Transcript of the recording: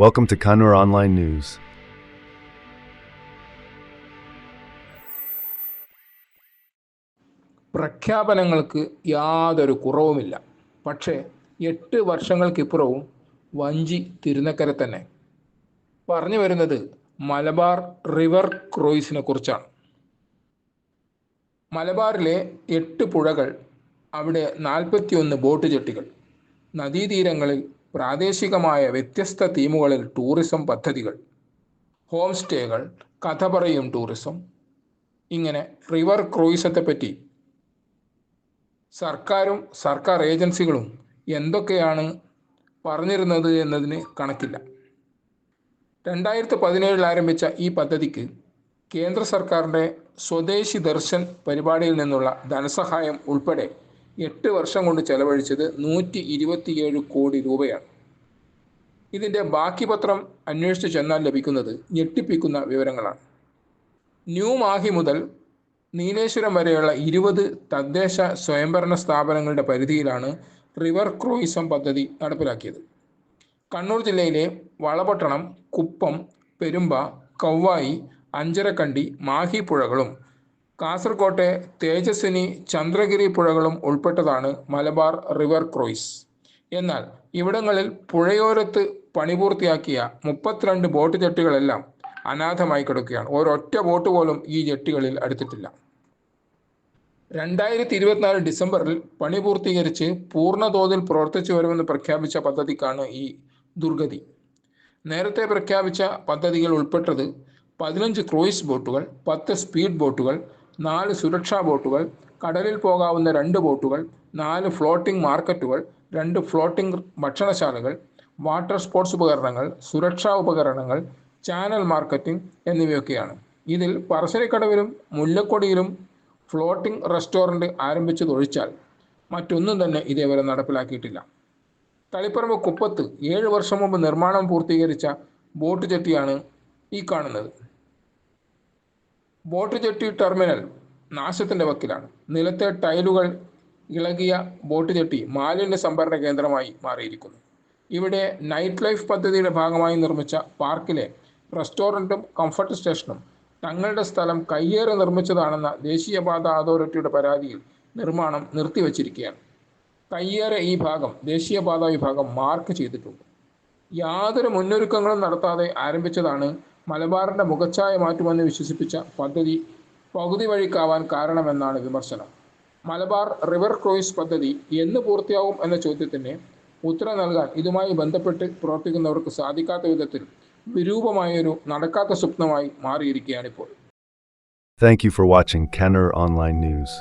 Welcome to Kannur Online News. പ്രഖ്യാപനങ്ങൾക്ക് യാതൊരു കുറവുമില്ല. പക്ഷേ എട്ട് വർഷങ്ങൾക്കിപ്പുറവും വഞ്ചി തിരുനക്കര തന്നെ. പറഞ്ഞു വരുന്നത് മലബാർ റിവർ ക്രൂയിസിനെ കുറിച്ചാണ്. മലബാറിലെ എട്ട് പുഴകൾ അവിടെ നാൽപ്പത്തിയൊന്ന് ബോട്ട് ജെട്ടികൾ നദീതീരങ്ങളിൽ പ്രാദേശികമായ വ്യത്യസ്ത തീമുകളിൽ ടൂറിസം പദ്ധതികൾ ഹോം സ്റ്റേകൾ കഥ പറയും ടൂറിസം ഇങ്ങനെ റിവർ ക്രൂയിസത്തെ പറ്റി സർക്കാരും സർക്കാർ ഏജൻസികളും എന്തൊക്കെയാണ് പറഞ്ഞിരുന്നത് എന്നതിന് കണക്കില്ല. രണ്ടായിരത്തി പതിനേഴിൽ ആരംഭിച്ച ഈ പദ്ധതിക്ക് കേന്ദ്ര സർക്കാരിന്റെ സ്വദേശി ദർശൻ പരിപാടിയിൽ നിന്നുള്ള ധനസഹായം ഉൾപ്പെടെ എട്ട് വർഷം കൊണ്ട് ചെലവഴിച്ചത് നൂറ്റി ഇരുപത്തിയേഴ് കോടി രൂപയാണ്. ഇതിന്റെ ബാക്കി പത്രം അന്വേഷിച്ച് ചെന്നാൽ ലഭിക്കുന്നത് ഞെട്ടിപ്പിക്കുന്ന വിവരങ്ങളാണ്. ന്യൂ മാഹി മുതൽ നീലേശ്വരം വരെയുള്ള ഇരുപത് തദ്ദേശ സ്വയംഭരണ സ്ഥാപനങ്ങളുടെ പരിധിയിലാണ് റിവർ ക്രൂയിസം പദ്ധതി നടപ്പിലാക്കിയത്. കണ്ണൂർ ജില്ലയിലെ വളപട്ടണം കുപ്പം പെരുമ്പ കൗവായി അഞ്ചരക്കണ്ടി മാഹി പുഴകളും കാസർകോട്ടെ തേജസ്വിനി ചന്ദ്രഗിരി പുഴകളും ഉൾപ്പെട്ടതാണ് മലബാർ റിവർ ക്രൂയിസ്. എന്നാൽ ഇവിടങ്ങളിൽ പുഴയോരത്ത് പണിപൂർത്തിയാക്കിയ മുപ്പത്തിരണ്ട് ബോട്ട് ജെട്ടികളെല്ലാം അനാഥമായി കിടക്കുകയാണ്. ഒരൊറ്റ ബോട്ട് പോലും ഈ ജെട്ടികളിൽ അടുത്തിട്ടില്ല. രണ്ടായിരത്തി ഇരുപത്തിനാല് ഡിസംബറിൽ പണി പൂർത്തീകരിച്ച് പൂർണതോതിൽ പ്രവർത്തിച്ചു വരുമെന്ന് പ്രഖ്യാപിച്ച പദ്ധതിക്കാണ് ഈ ദുർഗതി. നേരത്തെ പ്രഖ്യാപിച്ച പദ്ധതികൾ ഉൾപ്പെട്ടത് പതിനഞ്ച് ക്രൂയിസ് ബോട്ടുകൾ പത്ത് സ്പീഡ് ബോട്ടുകൾ നാല് സുരക്ഷാ ബോട്ടുകൾ കടലിൽ പോകാവുന്ന രണ്ട് ബോട്ടുകൾ നാല് ഫ്ലോട്ടിംഗ് മാർക്കറ്റുകൾ രണ്ട് ഫ്ലോട്ടിംഗ് ഭക്ഷണശാലകൾ വാട്ടർ സ്പോർട്സ് ഉപകരണങ്ങൾ സുരക്ഷാ ഉപകരണങ്ങൾ ചാനൽ മാർക്കറ്റിംഗ് എന്നിവയൊക്കെയാണ്. ഇതിൽ പറശ്ശിനിക്കടവിലും മുല്ലക്കൊടിയിലും ഫ്ലോട്ടിംഗ് റെസ്റ്റോറന്റ് ആരംഭിച്ചതൊഴിച്ചാൽ മറ്റൊന്നും തന്നെ ഇതേവരെ നടപ്പിലാക്കിയിട്ടില്ല. തളിപ്പറമ്പ് കുപ്പത്ത് ഏഴ് വർഷം മുമ്പ് നിർമ്മാണം പൂർത്തീകരിച്ച ബോട്ട് ജെട്ടിയാണ് ഈ കാണുന്നത്. ബോട്ട് ജെട്ടി ടെർമിനൽ നാശത്തിന്റെ വക്കിലാണ്. നിലത്തെ ടൈലുകൾ ഇളകിയ ബോട്ട് ജെട്ടി മാലിന്യ സംഭരണ കേന്ദ്രമായി മാറിയിരിക്കുന്നു. ഇവിടെ നൈറ്റ് ലൈഫ് പദ്ധതിയുടെ ഭാഗമായി നിർമ്മിച്ച പാർക്കിലെ റെസ്റ്റോറന്റും കംഫർട്ട് സ്റ്റേഷനും തങ്ങളുടെ സ്ഥലം കയ്യേറി നിർമ്മിച്ചതാണെന്ന ദേശീയപാത അതോറിറ്റിയുടെ പരാതിയിൽ നിർമ്മാണം നിർത്തിവച്ചിരിക്കുകയാണ്. കയ്യേറെ ഈ ഭാഗം ദേശീയപാത വിഭാഗം മാർക്ക് ചെയ്തിട്ടുണ്ട്. യാതൊരു മുന്നൊരുക്കങ്ങളും നടത്താതെ ആരംഭിച്ചതാണ് മലബാറിന്റെ മുഖച്ഛായ മാറ്റുമെന്ന് വിശ്വസിപ്പിച്ച പദ്ധതി പകുതി വഴിക്കാവാൻ കാരണമെന്നാണ് വിമർശനം മലബാർ റിവർ ക്രൂയിസ് പദ്ധതി എന്ന് പൂർത്തിയാവും എന്ന ചോദ്യത്തിന് ഉത്തരം നൽകാൻ ഇതുമായി ബന്ധപ്പെട്ട് പ്രവർത്തിക്കുന്നവർക്ക് സാധിക്കാത്ത വിധത്തിൽ വിരൂപമായൊരു നടക്കാത്ത സ്വപ്നമായി മാറിയിരിക്കുകയാണിപ്പോൾ Thank you for watching കാനർ Online News.